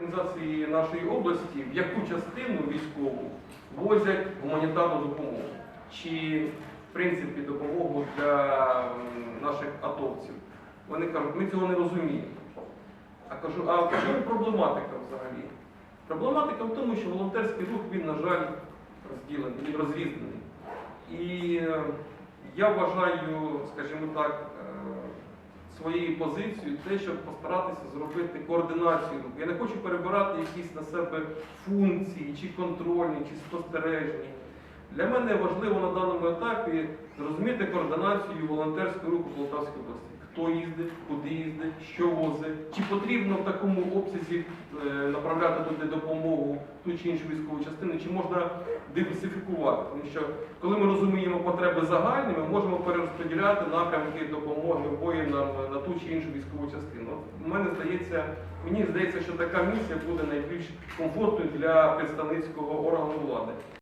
Організації нашої області в яку частину військову возять гуманітарну допомогу чи в принципі допомогу для наших атовців. Вони кажуть, ми цього не розуміємо. А кажу, а в чому проблематика взагалі? Проблематика в тому, що волонтерський рух він, на жаль, розділений, він розрізнений. І е, я вважаю, скажімо так, е, своєю позицією те, щоб постаратися зробити координацію. Я не хочу перебирати якісь на себе функції, чи контрольні, чи спостережні. Для мене важливо на даному етапі зрозуміти координацію волонтерського руху Полтавської області. Хто їздить, куди їздить, що возить, чи потрібно в такому обсязі е, направляти туди допомогу ту чи іншу військову частину, чи можна диверсифікувати. Тому що коли ми розуміємо потреби загальні, ми можемо перерозподіляти напрямки допомоги воїнам на ту чи іншу військову частину. У здається, мені здається, що така місія буде найбільш комфортною для представницького органу влади.